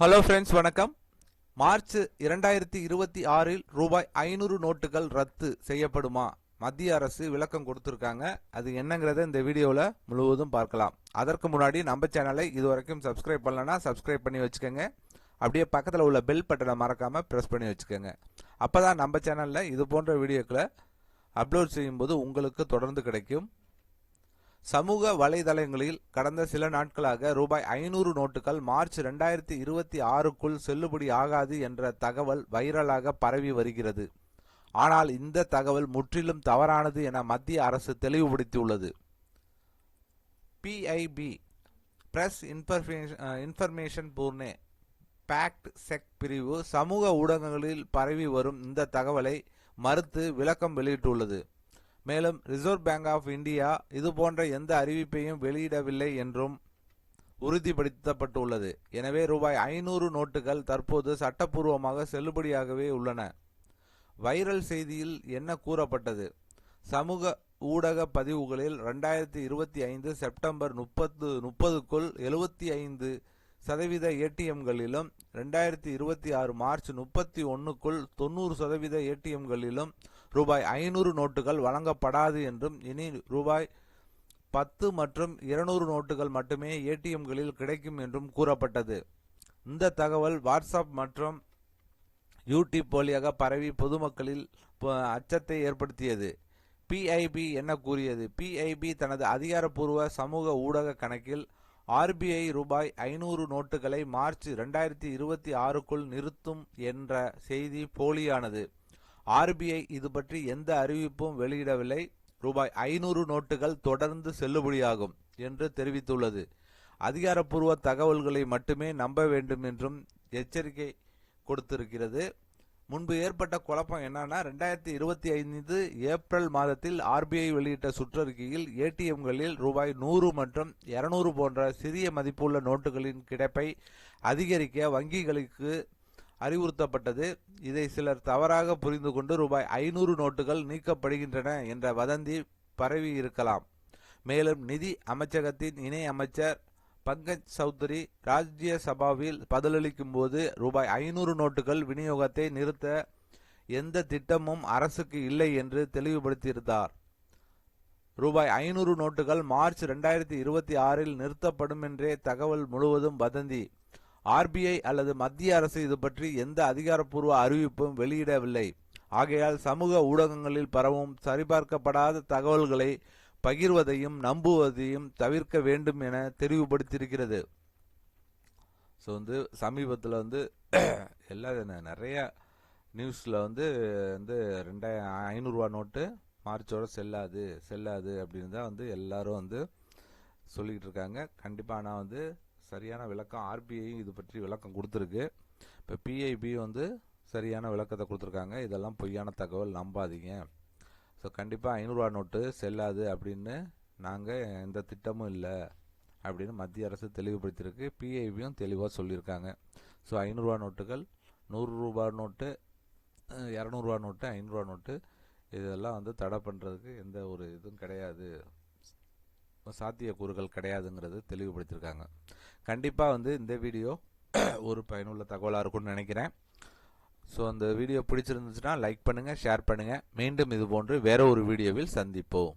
Hello friends வணக்கம். March இரண்டாயிரத்தி இருபத்தி ஆறில் ரூபாய் ஐநூறு நோட்டுகள் ரத்து செய்யப்படுமா? மத்திய அரசு விளக்கம் கொடுத்துருக்காங்க. அது என்னங்கிறத இந்த வீடியோவில் முழுவதும் பார்க்கலாம். அதற்கு முன்னாடி நம்ம சேனலை இதுவரைக்கும் சப்ஸ்கிரைப் பண்ணலன்னா சப்ஸ்கிரைப் பண்ணி வச்சுக்கோங்க. அப்படியே பக்கத்தில் உள்ள பெல் பட்டனை மறக்காமல் ப்ரெஸ் பண்ணி வச்சுக்கோங்க. அப்போ தான் நம்ம சேனலில் இது போன்ற வீடியோக்களை அப்லோட் செய்யும்போது உங்களுக்கு தொடர்ந்து கிடைக்கும். சமூக வலைதளங்களில் கடந்த சில நாட்களாக ரூபாய் ஐநூறு நோட்டுகள் மார்ச் ரெண்டாயிரத்தி இருபத்தி ஆறுக்குள் செல்லுபடி ஆகாது என்ற தகவல் வைரலாக பரவி வருகிறது. ஆனால் இந்த தகவல் முற்றிலும் தவறானது என மத்திய அரசு தெளிவுபடுத்தியுள்ளது. PIB press information bureau fact check பிரிவு சமூக ஊடகங்களில் பரவி வரும் இந்த தகவலை மறுத்து விளக்கம் வெளியிட்டுள்ளது. மேலும் ரிசர்வ் பேங்க் ஆஃப் இந்தியா இது போன்ற எந்த அறிவிப்பையும் வெளியிடவில்லை என்றும் உறுதிப்படுத்தப்பட்டுள்ளது. எனவே ரூபாய் ஐநூறு நோட்டுகள் தற்போது சட்டப்பூர்வமாக செல்லுபடியாகவே உள்ளன. வைரல் செய்தியில் என்ன கூறப்பட்டது? சமூக ஊடக பதிவுகளில் ரெண்டாயிரத்தி இருபத்தி ஐந்து செப்டம்பர் முப்பது முப்பதுக்குள் எழுபத்தி ஐந்து சதவீத ஏடிஎம்களிலும் ரெண்டாயிரத்தி இருபத்தி ஆறு மார்ச் முப்பத்தி ஒன்றுக்குள் தொண்ணூறு சதவீத ஏடிஎம்களிலும் ரூபாய் ஐநூறு நோட்டுகள் வழங்கப்படாது என்றும் இனி ரூபாய் பத்து மற்றும் இருநூறு நோட்டுகள் மட்டுமே ஏடிஎம்களில் கிடைக்கும் என்றும் கூறப்பட்டது. இந்த தகவல் வாட்ஸ்அப் மற்றும் யூடியூப் வழியாக பரவி பொதுமக்களில் அச்சத்தை ஏற்படுத்தியது. பிஐபி என்ன கூறியது? பிஐபி தனது அதிகாரப்பூர்வ சமூக ஊடக கணக்கில் ஆர்பிஐ ரூபாய் ஐநூறு நோட்டுகளை மார்ச் ரெண்டாயிரத்தி இருபத்தி ஆறுக்குள் நிறுத்தும் என்ற செய்தி போலியானது. ஆர்பிஐ இது பற்றி எந்த அறிவிப்பும் வெளியிடவில்லை. ரூபாய் ஐநூறு நோட்டுகள் தொடர்ந்து செல்லுபடியாகும் என்று தெரிவித்துள்ளது. அதிகாரப்பூர்வ தகவல்களை மட்டுமே நம்ப வேண்டும் என்றும் எச்சரிக்கை கொடுத்திருக்கிறது. முன்பு ஏற்பட்ட குழப்பம் என்னன்னா ரெண்டாயிரத்தி இருபத்தி ஐந்து ஏப்ரல் மாதத்தில் ஆர்பிஐ வெளியிட்ட சுற்றறிக்கையில் ஏடிஎம்களில் ரூபாய் நூறு மற்றும் இருநூறு போன்ற சிறிய மதிப்புள்ள நோட்டுகளின் கிடைப்பை அதிகரிக்க வங்கிகளுக்கு அறிவுறுத்தப்பட்டது. இதை சிலர் தவறாக புரிந்து கொண்டு ரூபாய் ஐநூறு நோட்டுகள் நீக்கப்படுகின்றன என்ற வதந்தி பரவி இருக்கலாம். மேலும் நிதி அமைச்சகத்தின் இணை அமைச்சர் பங்கஜ் சௌத்ரி ராஜ்யசபாவில் பதிலளிக்கும் போது ரூபாய் ஐநூறு நோட்டுகள் விநியோகத்தை நிறுத்த எந்த திட்டமும் அரசுக்கு இல்லை என்று தெளிவுபடுத்தியிருந்தார். ரூபாய் ஐநூறு நோட்டுகள் மார்ச் ரெண்டாயிரத்தி இருபத்தி ஆறில் நிறுத்தப்படும் என்றே தகவல் முழுவதும் வதந்தி. ஆர்பிஐ அல்லது மத்திய அரசு இது பற்றி எந்த அதிகாரப்பூர்வ அறிவிப்பும் வெளியிடவில்லை. ஆகையால் சமூக ஊடகங்களில் பரவும் சரிபார்க்கப்படாத தகவல்களை பகிர்வதையும் நம்புவதையும் தவிர்க்க வேண்டும் என தெளிவுபடுத்தியிருக்கிறது ஸோ வந்து சமீபத்தில் வந்து எல்லா நிறைய நியூஸில் வந்து வந்து ரெண்டாயிரம் ஐநூறுரூவா நோட்டு மார்ச்சோட செல்லாது செல்லாது அப்படின்னு தான் வந்து எல்லாரும் வந்து சொல்லிக்கிட்டு இருக்காங்க. கண்டிப்பாக ஆனால் வந்து சரியான விளக்கம் ஆர்பிஐயும் இது பற்றி விளக்கம் கொடுத்துருக்கு. இப்போ பிஐபி வந்து சரியான விளக்கத்தை கொடுத்துருக்காங்க. இதெல்லாம் பொய்யான தகவல் நம்பாதீங்க. ஸோ கண்டிப்பாக ஐநூறுரூவா நோட்டு செல்லாது அப்படின்னு நாங்கள் எந்த திட்டமும் இல்லை அப்படின்னு மத்திய அரசு தெளிவுபடுத்தியிருக்கு. பிஐபியும் தெளிவாக சொல்லியிருக்காங்க. ஸோ ஐநூறுரூவா நோட்டுகள் நூறு ரூபா நோட்டு இரநூறுவா நோட்டு ஐநூறுரூவா நோட்டு இதெல்லாம் வந்து தடை பண்ணுறதுக்கு எந்த ஒரு இதுவும் கிடையாது. சாத்தியக்கூறுகள் கிடையாதுங்கிறது தெளிவுபடுத்தியிருக்காங்க. கண்டிப்பாக வந்து இந்த வீடியோ ஒரு பயனுள்ள தகவலாக இருக்கும்னு நினைக்கிறேன். ஸோ அந்த வீடியோ பிடிச்சிருந்துச்சுன்னா லைக் பண்ணுங்கள் ஷேர் பண்ணுங்கள் மீண்டும் இது போன்று வேற ஒரு வீடியோவில் சந்திப்போம்.